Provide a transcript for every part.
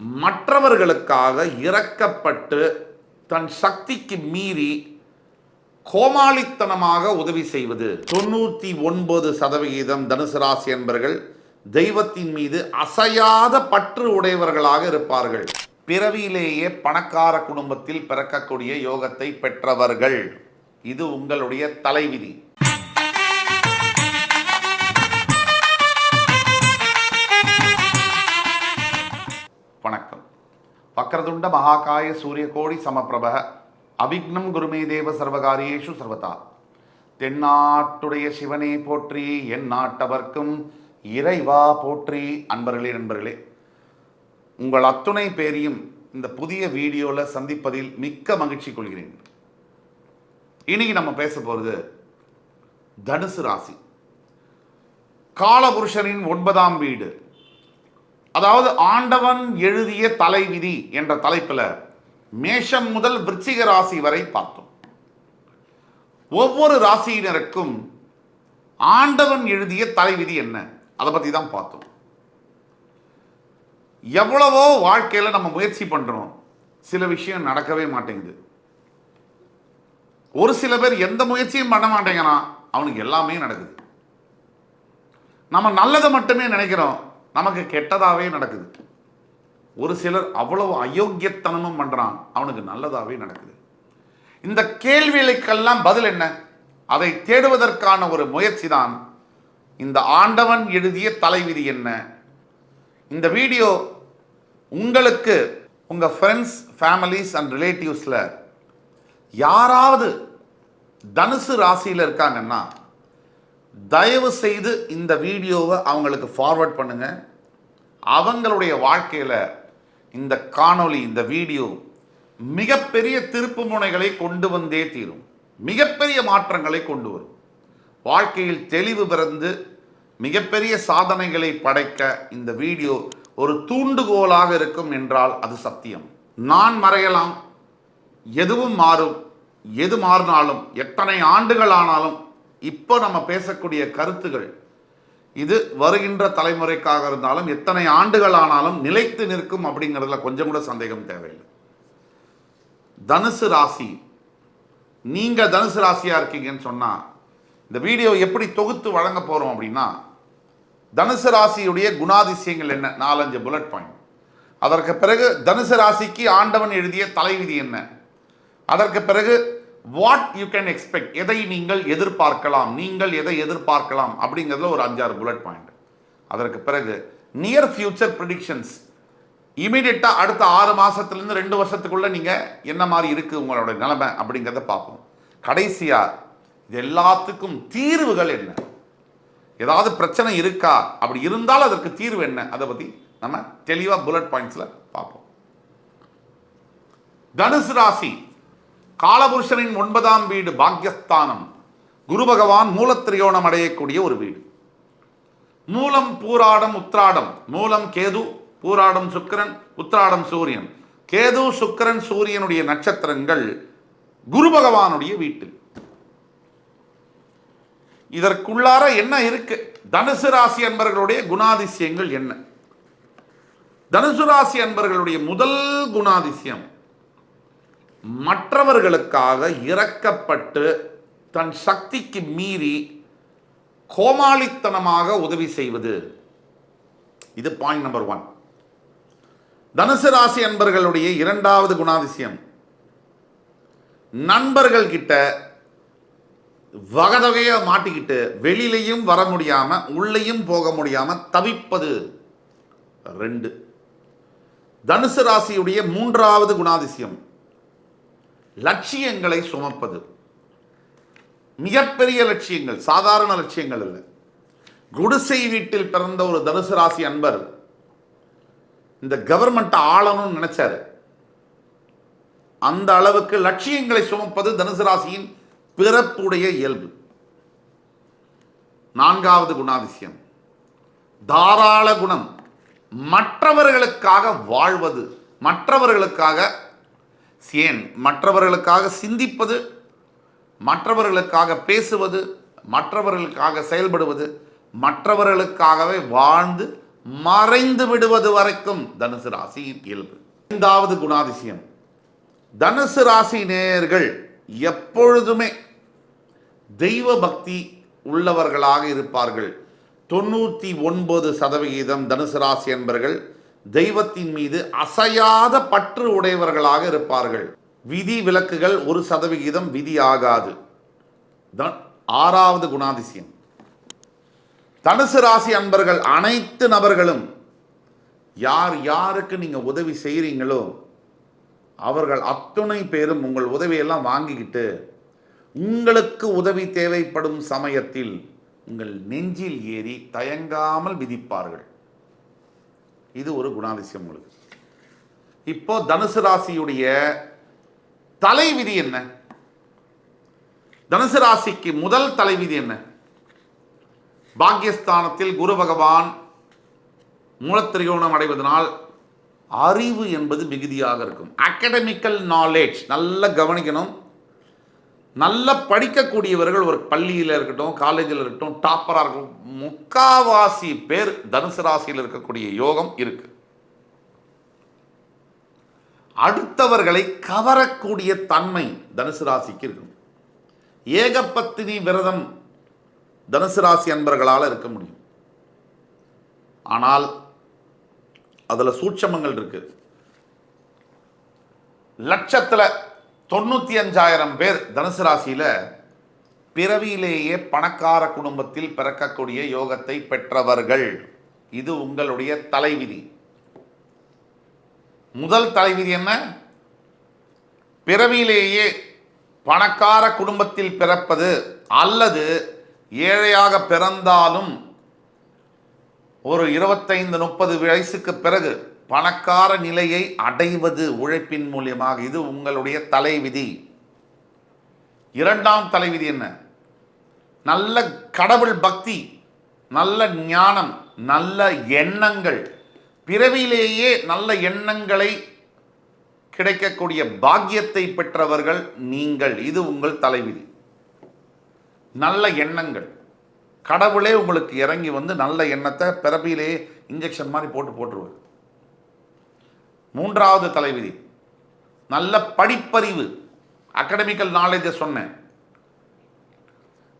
மற்றவர்களுக்காக இறக்கப்பட்டு தன் சக்திக்கு மீறி கோமாளித்தனமாக உதவி செய்வது. தொண்ணூற்றி ஒன்பது சதவிகிதம் தனுசு ராசி என்பர்கள் தெய்வத்தின் மீது அசையாத பற்று உடையவர்களாக இருப்பார்கள். பிறவியிலேயே பணக்கார குடும்பத்தில் பிறக்கக்கூடிய யோகத்தை பெற்றவர்கள். இது உங்களுடைய தலைவிதி. வக்ரதுண்ட மகாகாய சூரிய கோடி சமப்பிரப அபிக்னம் குருமே தேவ சர்வகாரியேஷு சர்வதா தென்னாட்டுடைய சிவனே போற்றி என் நாட்டவர்க்கும் இறைவா போற்றி அன்பர்களே நண்பர்களே உங்கள் அத்துணை பேரையும் இந்த புதிய வீடியோவில் சந்திப்பதில் மிக்க மகிழ்ச்சி கொள்கிறேன் இன்னைக்கு நம்ம பேச போகிறது தனுசு ராசி காலபுருஷனின் ஒன்பதாம் வீடு அதாவது ஆண்டவன் எழுதிய தலைவிதி என்ற தலைப்பில் மேஷம் முதல் விருச்சிக ராசி வரை பார்த்தோம். ஒவ்வொரு ராசியினருக்கும் ஆண்டவன் எழுதிய தலைவிதி என்ன? அதை பற்றி தான் பார்த்தோம். எவ்வளவோ வாழ்க்கையில் நம்ம முயற்சி பண்ணுறோம் சில விஷயம் நடக்கவே மாட்டேங்குது. ஒரு சில பேர் எந்த முயற்சியும் பண்ண மாட்டேங்கிறான். அவனுக்கு எல்லாமே நடக்குது. நம்ம நல்லதை மட்டுமே நினைக்கிறோம். நமக்கு கெட்டதாகவே நடக்குது. ஒரு சிலர் அவ்வளவு அயோக்கியத்தனமும் பண்ணுறான் அவனுக்கு நல்லதாகவே நடக்குது. இந்த கேள்விகளுக்கெல்லாம் பதில் என்ன? அதை தேடுவதற்கான ஒரு முயற்சி தான் இந்த ஆண்டவன் எழுதிய தலைவிதி என்ன? இந்த வீடியோ உங்களுக்கு உங்கள் ஃப்ரெண்ட்ஸ் ஃபேமிலிஸ் அண்ட் ரிலேட்டிவ்ஸில் யாராவது தனுசு ராசியில் இருக்காங்கன்னா தயவு செய்து இந்த வீடியோவை அவங்களுக்கு ஃபார்வர்ட் பண்ணுங்கள் அவங்களுடைய வாழ்க்கையில் இந்த காணொளி இந்த வீடியோ மிகப்பெரிய திருப்பு முனைகளை கொண்டு வந்தே தீரும். மிகப்பெரிய மாற்றங்களை கொண்டு வரும். வாழ்க்கையில் தெளிவு பிறந்து மிகப்பெரிய சாதனைகளை படைக்க இந்த வீடியோ ஒரு தூண்டுகோலாக இருக்கும் என்றால் அது சத்தியம். நான் மறையலாம். எதுவும் மாறும். எது மாறினாலும் எத்தனை ஆண்டுகள் ஆனாலும் இப்போ நம்ம பேசக்கூடிய கருத்துகள் இது வருகின்ற தலைமுறைக்காக இருந்தாலும் எத்தனை ஆண்டுகள் ஆனாலும் நிலைத்து நிற்கும் அப்படிங்கிறதுல கொஞ்சம் கூட சந்தேகம் தேவையில்லை. தனுசு ராசி நீங்கள் தனுசு ராசியாக இருக்கீங்கன்னு சொன்னால் இந்த வீடியோ எப்படி தொகுத்து வழங்க போகிறோம் அப்படின்னா தனுசு ராசியுடைய குணாதிசயங்கள் என்ன? நாலஞ்சு புல்லட் பாயிண்ட் அதற்கு பிறகு தனுசு ராசிக்கு ஆண்டவன் எழுதிய தலைவிதி என்ன? அதற்கு பிறகு வாட் யூ கேன் எக்ஸ்பெக்ட் எதை நீங்கள் எதிர்பார்க்கலாம்? நீங்கள் எதை எதிர்பார்க்கலாம்? அப்படிங்கிறதுல ஒரு அஞ்சாறு புல்லட் பாயிண்ட் அதற்கு பிறகு நியர் ஃபியூச்சர் ப்ரிடிக்ஷன்ஸ் இமீடியட்டாக அடுத்த ஆறு மாதத்துலேருந்து ரெண்டு வருஷத்துக்குள்ளே நீங்கள் என்ன மாதிரி இருக்குது உங்களோட நிலைமை அப்படிங்கிறத பார்ப்போம். கடைசியாக இது எல்லாத்துக்கும் தீர்வுகள் என்ன? ஏதாவது பிரச்சனை இருக்கா? அப்படி இருந்தால் அதற்கு தீர்வு என்ன? அதை பற்றி நம்ம தெளிவாக புல்லட் பாயிண்ட்ஸில் பார்ப்போம். தனுசு ராசி. காலபுருஷனின் ஒன்பதாம் வீடு பாக்யஸ்தானம். குரு பகவான் மூலத்திரியோணம் அடையக்கூடிய ஒரு வீடு. மூலம் பூராடம் உத்ராடம் மூலம் கேது பூராடம் சுக்கிரன் உத்ராடம் சூரியன். கேது சுக்கிரன் சூரியனுடைய நட்சத்திரங்கள் குரு பகவானுடைய வீட்டு இதற்குள்ளார என்ன இருக்கு? தனுசு ராசி அன்பர்களுடைய குணாதிசயங்கள் என்ன? தனுசு ராசி அன்பர்களுடைய முதல் குணாதிசயம் மற்றவர்களுக்காக இறக்கப்பட்டு தன் சக்திக்கு மீறி கோமாளித்தனமாக உதவி செய்வது. இது பாயிண்ட் நம்பர் ஒன் தனுசு ராசி அன்பர்களுடைய இரண்டாவது குணாதிசயம். நண்பர்கள் கிட்ட வகதகைய மாட்டிக்கிட்டு வெளியிலையும் வர முடியாம உள்ளேயும் போக முடியாம தவிப்பது. ரெண்டு. தனுசு ராசியுடைய மூன்றாவது குணாதிசயம். லட்சியங்களை சுமப்பது. மிகப்பெரிய லட்சியங்கள் சாதாரண லட்சியங்கள் இல்லை. குடிசை வீட்டில் பிறந்த ஒரு தனுசு ராசி அன்பர் இந்த கவர்மெண்ட்டை ஆளணும்னு நினைச்சாரு. அந்த அளவுக்கு லட்சியங்களை சுமப்பது தனுசு ராசியின் பிறப்புடைய இயல்பு. நான்காவது குணாதிசயம். தாராள குணம். மற்றவர்களுக்காக வாழ்வது மற்றவர்களுக்காக ஏன்? மற்றவர்களுக்காக சிந்திப்பது மற்றவர்களுக்காக பேசுவது மற்றவர்களுக்காக செயல்படுவது மற்றவர்களுக்காகவே வாழ்ந்து மறைந்து விடுவது வரைக்கும் தனுசு ராசியின் இயல்பு. ஐந்தாவது குணாதிசயம். தனுசு ராசி நேயர்கள் எப்பொழுதுமே தெய்வ பக்தி உள்ளவர்களாக இருப்பார்கள். தொண்ணூற்றி ஒன்பது சதவிகிதம் தனுசு ராசி என்பர்கள் தெய்வத்தின் மீது அசையாத பற்று உடையவர்களாக இருப்பார்கள். விதி விலக்குகள் ஒரு சதவிகிதம் விதி ஆகாது த- ஆறாவது குணாதிசயம். தனுசு ராசி அன்பர்கள் அனைத்து நபர்களும் யார் யாருக்கு நீங்க உதவி செய்கிறீங்களோ அவர்கள் அத்துணை பேரும் உங்கள் உதவியெல்லாம் வாங்கிக்கிட்டு உங்களுக்கு உதவி தேவைப்படும் சமயத்தில் உங்கள் நெஞ்சில் ஏறி தயங்காமல் விதிப்பார்கள். இது ஒரு குணாதிசயம் உங்களுக்கு. இப்போ தனுசு ராசியுடைய தலைவிதி என்ன? தனுசு ராசிக்கு முதல் தலைவிதி என்ன? பாக்கியஸ்தானத்தில் குரு பகவான் மூலத்திரிகோணம் அடைவதனால் அறிவு என்பது மிகுதியாக இருக்கும். அகடமிக்கல் நாலேஜ் நல்லா கவனிக்கணும். நல்லா படிக்கக்கூடியவர்கள் ஒரு பள்ளியில் இருக்கட்டும் காலேஜில் இருக்கட்டும் டாப்பராக இருக்கட்டும் முக்காவாசி பேர் தனுசு ராசியில் இருக்கக்கூடிய யோகம் இருக்கு. அடுத்தவர்களை கவரக்கூடிய தன்மை தனுசு ராசிக்கு இருக்கும் ஏகப்பத்தினி விரதம் தனுசு ராசி அன்பர்களால் இருக்க முடியும். ஆனால் அதில் சூட்சமங்கள் இருக்கு. லட்சத்தில் தொண்ணூற்றி அஞ்சாயிரம் பேர் தனுசு ராசியில் பிறவியிலேயே பணக்கார குடும்பத்தில் பிறக்கக்கூடிய யோகத்தை பெற்றவர்கள். இது உங்களுடைய தலைவிதி. முதல் தலைவிதி என்ன? பிறவியிலேயே பணக்கார குடும்பத்தில் பிறப்பது அல்லது ஏழையாக பிறந்தாலும் ஒரு இருபத்தைந்து முப்பது வயசுக்கு பிறகு பணக்கார நிலையை அடைவது உழைப்பின் மூலியமாக. இது உங்களுடைய தலைவிதி. இரண்டாம் தலைவிதி என்ன? நல்ல கடவுள் பக்தி நல்ல ஞானம் நல்ல எண்ணங்கள். பிறவியிலேயே நல்ல எண்ணங்களை கிடைக்கக்கூடிய பாக்கியத்தை பெற்றவர்கள் நீங்கள். இது உங்கள் தலைவிதி. நல்ல எண்ணங்கள். கடவுளே உங்களுக்கு இறங்கி வந்து நல்ல எண்ணத்தை பிறப்பிலே இன்ஜெக்ஷன் மாதிரி போட்டு போட்டுருவார். மூன்றாவது தலைவிதி. நல்ல படிப்பறிவு. அகடமிக்கல் நாலேஜை சொன்னேன்.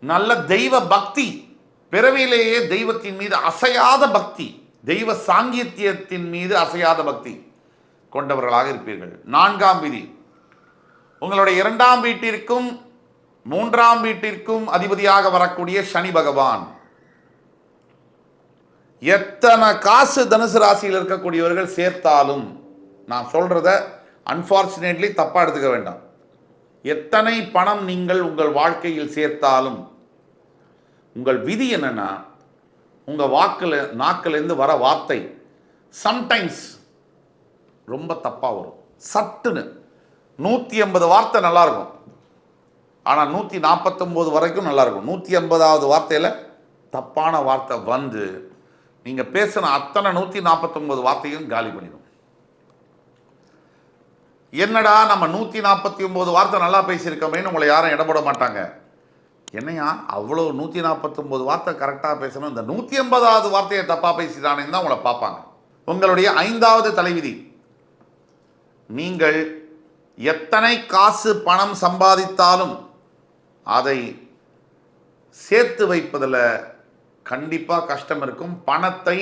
நல்ல தெய்வ பக்தி. பிறவியிலேயே தெய்வத்தின் மீது அசையாத பக்தி. தெய்வ சாங்கித்யத்தின் மீது அசையாத பக்தி கொண்டவர்களாக இருப்பீர்கள். நான்காம் விதி. உங்களுடைய இரண்டாம் வீட்டிற்கும் மூன்றாம் வீட்டிற்கும் அதிபதியாக வரக்கூடிய சனி பகவான். எத்தனை காசு தனுசு ராசியில் இருக்கக்கூடியவர்கள் சேர்த்தாலும் நான் சொல்கிறத அன்ஃபார்ச்சுனேட்லி தப்பாக எடுத்துக்க வேண்டாம். எத்தனை பணம் நீங்கள் உங்கள் வாழ்க்கையில் சேர்த்தாலும் உங்கள் விதி என்னென்னா உங்கள் வாக்கில் நாக்கிலேருந்து வர வார்த்தை சம்டைம்ஸ் ரொம்ப தப்பாக வரும். சட்டுன்னு. நூற்றி ஐம்பது வார்த்தை நல்லாயிருக்கும் ஆனால் நூற்றி நாற்பத்தொம்போது வரைக்கும் நல்லாயிருக்கும் நூற்றி ஐம்பதாவது வார்த்தையில் தப்பான வார்த்தை வந்து நீங்கள் பேசின அத்தனை நூற்றி நாற்பத்தொம்போது வார்த்தையும் காலி பண்ணிடும். என்னடா நம்ம நூற்றி நாற்பத்தி ஒம்பது வார்த்தை நல்லா பேசியிருக்கோமேன்னு உங்களை யாரும் இடப்பட மாட்டாங்க. என்னையா அவ்வளோ நூற்றி நாற்பத்தொம்போது வார்த்தை கரெக்டாக பேசணும்? இந்த நூற்றி ஐம்பதாவது வார்த்தையை தப்பாக பேசிட்டானேன்னு தான் உங்களை பார்ப்பாங்க. உங்களுடைய ஐந்தாவது தலைவிதி. நீங்கள் எத்தனை காசு பணம் சம்பாதித்தாலும் அதை சேர்த்து வைப்பதில் கண்டிப்பாக கஷ்டம் இருக்கும். பணத்தை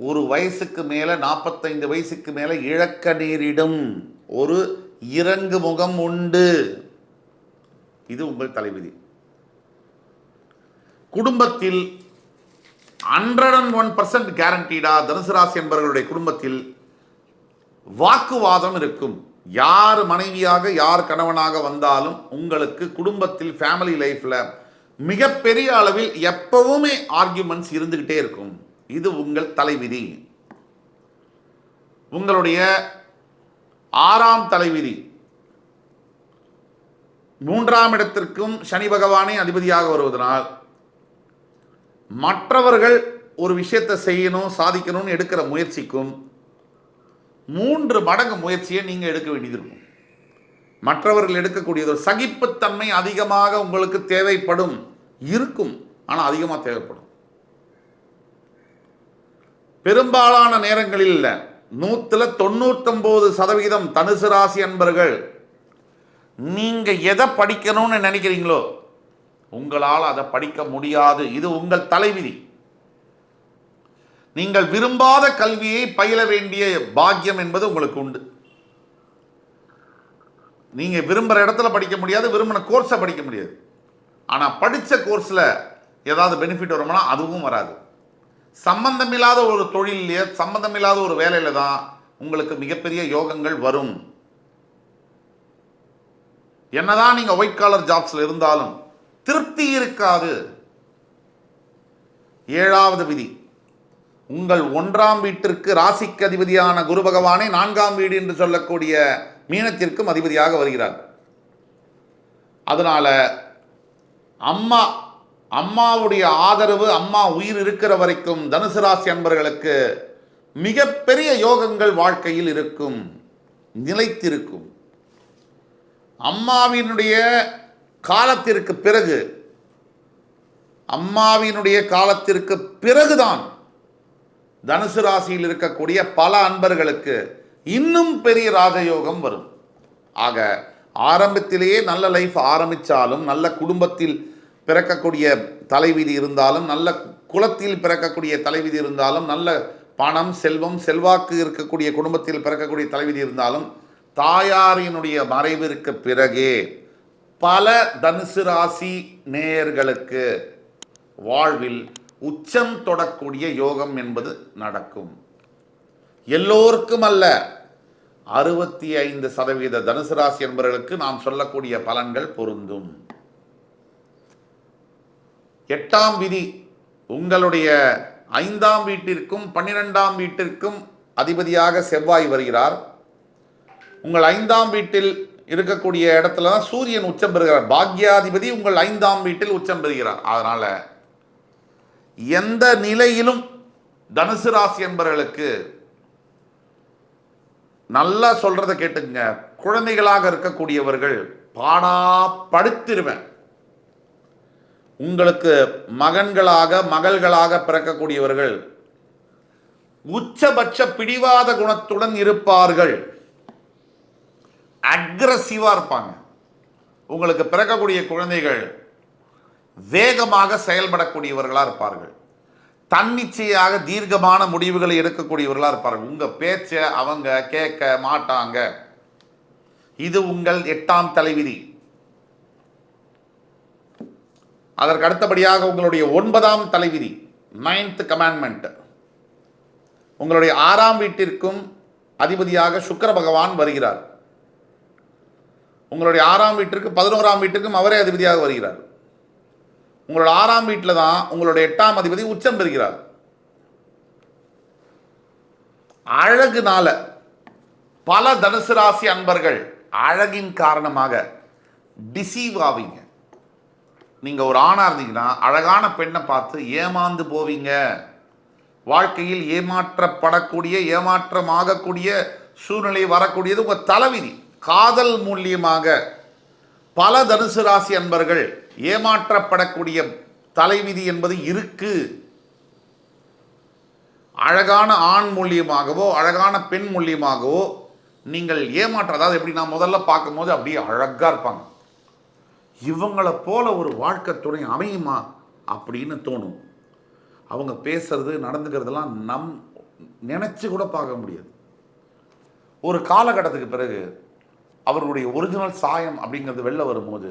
ஒரு வயசுக்கு மேலே நாற்பத்தைந்து வயசுக்கு மேலே இழக்க நேரிடும். ஒரு இறங்கு முகம் உண்டு. இது உங்கள் தலைவிதி. குடும்பத்தில் ஹண்ட்ரட் அண்ட் ஒன் பர்சன்ட் கேரண்டீடா தனுசு ராசி என்பவர்களுடைய குடும்பத்தில் வாக்குவாதம் இருக்கும். யார் மனைவியாக யார் கணவனாக வந்தாலும் உங்களுக்கு குடும்பத்தில் ஃபேமிலி லைஃப்ல மிகப்பெரிய அளவில் எப்பவுமே ஆர்கியூமெண்ட்ஸ் இருந்துகிட்டே இருக்கும். இது உங்கள் தலைவிதி. உங்களுடைய ஆறாம் தலைவிதி. மூன்றாம் இடத்திற்கும் சனி பகவானே அதிபதியாக வருவதனால் மற்றவர்கள் ஒரு விஷயத்தை செய்யணும் சாதிக்கணும்னு எடுக்கிற முயற்சிக்கும் மூன்று மடங்கு முயற்சியை நீங்கள் எடுக்க வேண்டியது இருக்கும். மற்றவர்கள் எடுக்கக்கூடியது ஒரு சகிப்புத்தன்மை அதிகமாக உங்களுக்கு தேவைப்படும் இருக்கும். ஆனால் அதிகமாக தேவைப்படும். பெரும்பாலான நேரங்களில் இல்லை நூத்துல தொண்ணூத்தொன்பது சதவிகிதம் தனுசு ராசி அன்பர்கள். நீங்க எதை படிக்கணும்னு நினைக்கிறீங்களோ உங்களால் அதை படிக்க முடியாது. இது உங்கள் தலைவிதி. நீங்கள் விரும்பாத கல்வியை பயில வேண்டிய பாக்கியம் என்பது உங்களுக்கு உண்டு. நீங்க விரும்புகிற இடத்துல படிக்க முடியாது விரும்பின கோர்ஸை படிக்க முடியாது. ஆனால் படித்த கோர்ஸில் ஏதாவது பெனிஃபிட் வருமானா அதுவும் வராது. சம்பந்தமில்லாத ஒரு தொழிலே சம்பந்தமில்லாத ஒரு வேலையில் தான் உங்களுக்கு மிகப்பெரிய யோகங்கள் வரும். என்னதான் நீங்கள் ஒயிட் காலர் ஜாப்ஸில் இருந்தாலும் திருப்தி இருக்காது. ஏழாவது விதி உங்கள் ஒன்றாம் வீட்டிற்கு ராசிக்கு அதிபதியான குரு பகவானே நான்காம் வீடு என்று சொல்லக்கூடிய மீனத்திற்கும் அதிபதியாக வருகிறார். அதனால் அம்மா அம்மாவுடைய ஆதரவு அம்மா உயிர் இருக்கிற வரைக்கும் தனுசு ராசி அன்பர்களுக்கு மிகப்பெரிய யோகங்கள் வாழ்க்கையில் இருக்கும் நிலைத்திருக்கும். அம்மாவினுடைய காலத்திற்கு பிறகு அம்மாவினுடைய காலத்திற்கு பிறகுதான் தனுசு ராசியில் இருக்கக்கூடிய பல அன்பர்களுக்கு இன்னும் பெரிய ராஜயோகம் வரும். ஆக ஆரம்பத்திலேயே நல்ல லைஃப் ஆரம்பித்தாலும் நல்ல குடும்பத்தில் பிறக்கக்கூடிய தலைவிதி இருந்தாலும் நல்ல குலத்தில் பிறக்கக்கூடிய தலைவிதி இருந்தாலும் நல்ல பணம் செல்வம் செல்வாக்கு இருக்கக்கூடிய குடும்பத்தில் பிறக்கக்கூடிய தலைவிதி இருந்தாலும் தாயாரினுடைய மறைவிற்கு பிறகே பல தனுசு ராசி நேயர்களுக்கு வாழ்வில் உச்சம் தொடக்கூடிய யோகம் என்பது நடக்கும். எல்லோருக்கும் அல்ல அறுபத்தி ஐந்து சதவீத தனுசு ராசி என்பவர்களுக்கு நாம் சொல்லக்கூடிய பலன்கள் பொருந்தும். எட்டாம் விதி உங்களுடைய ஐந்தாம் வீட்டிற்கும் பன்னிரெண்டாம் வீட்டிற்கும் அதிபதியாக செவ்வாய் வருகிறார். உங்கள் ஐந்தாம் வீட்டில் இருக்கக்கூடிய இடத்துல தான் சூரியன் உச்சம் பெறுகிறார். பாக்யாதிபதி உங்கள் ஐந்தாம் வீட்டில் உச்சம் பெறுகிறார். அதனால் எந்த நிலையிலும் தனுசு ராசி என்பவர்களுக்கு நல்லா சொல்கிறத கேட்டுங்க குழந்தைகளாக இருக்கக்கூடியவர்கள் பாடா படுத்திருவேன். உங்களுக்கு மகன்களாக மகள்களாக பிறக்கக்கூடியவர்கள் உச்சபட்ச பிடிவாத குணத்துடன் இருப்பார்கள். அக்ரஸிவா இருப்பாங்க. உங்களுக்கு பிறக்கக்கூடிய குழந்தைகள் வேகமாக செயல்படக்கூடியவர்களா இருப்பார்கள். தன்னிச்சையாக தீர்க்கமான முடிவுகளை எடுக்கக்கூடியவர்களா இருப்பார்கள். உங்க பேச்சை அவங்க கேட்க மாட்டாங்க. இது உங்கள் எட்டாம் தலைவிதி. அதற்கு அடுத்தபடியாக உங்களுடைய ஒன்பதாம் தலைவிதி நைன்த் கமாண்ட்மெண்ட் உங்களுடைய ஆறாம் வீட்டிற்கும் அதிபதியாக சுக்கர பகவான் வருகிறார். உங்களுடைய ஆறாம் வீட்டிற்கு பதினோராம் வீட்டிற்கும் அவரே அதிபதியாக வருகிறார். உங்களோட ஆறாம் வீட்டில் தான் உங்களுடைய எட்டாம் அதிபதி உச்சம் பெறுகிறார். அழகுனால பல தனுசு ராசி அன்பர்கள் அழகின் காரணமாக டிசீவ் ஆவீங்க. நீங்கள் ஒரு ஆணாக இருந்தீங்கன்னா அழகான பெண்ணை பார்த்து ஏமாந்து போவீங்க. வாழ்க்கையில் ஏமாற்றப்படக்கூடிய ஏமாற்றமாகக்கூடிய சூழ்நிலை வரக்கூடியது உங்கள் தலைவிதி. காதல் மூலியமாக. பல தனுசு ராசி அன்பர்கள் ஏமாற்றப்படக்கூடிய தலைவிதி என்பது இருக்கு. அழகான ஆண் மூலியமாகவோ அழகான பெண் மூலியமாகவோ நீங்கள் ஏமாற்ற அதாவது எப்படி நான் முதல்ல பார்க்கும்போது அப்படியே அழகாக இருப்பாங்க. இவங்களை போல ஒரு வாழ்க்கை துணை அமையுமா அப்படின்னு தோணும். அவங்க பேசுறது நடந்துக்கிறதெல்லாம் நம் நினச்சி கூட பார்க்க முடியாது. ஒரு காலகட்டத்துக்கு பிறகு அவர்களுடைய ஒரிஜினல் சாயம் அப்படிங்கிறது வெளில வரும்போது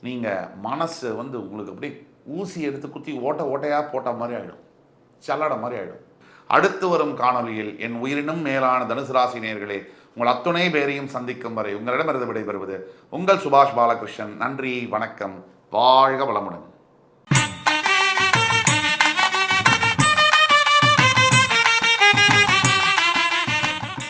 நீங்கள் மனசு வந்து உங்களுக்கு அப்படியே ஊசி எடுத்து குத்தி ஓட்ட ஓட்டையாக போட்ட மாதிரி ஆகிடும் சல்லடை மாதிரி ஆகிடும் அடுத்து வரும் காணொளியில் என் உயிரினும் மேலான தனுசு ராசி நேர்களே உங்கள் அத்துணை பேரையும் சந்திக்கும் வரை உங்களிடமிருந்து விடைபெறுவது உங்கள் சுபாஷ் பாலகிருஷ்ணன். நன்றி வணக்கம். வாழ்க வளமுடன்.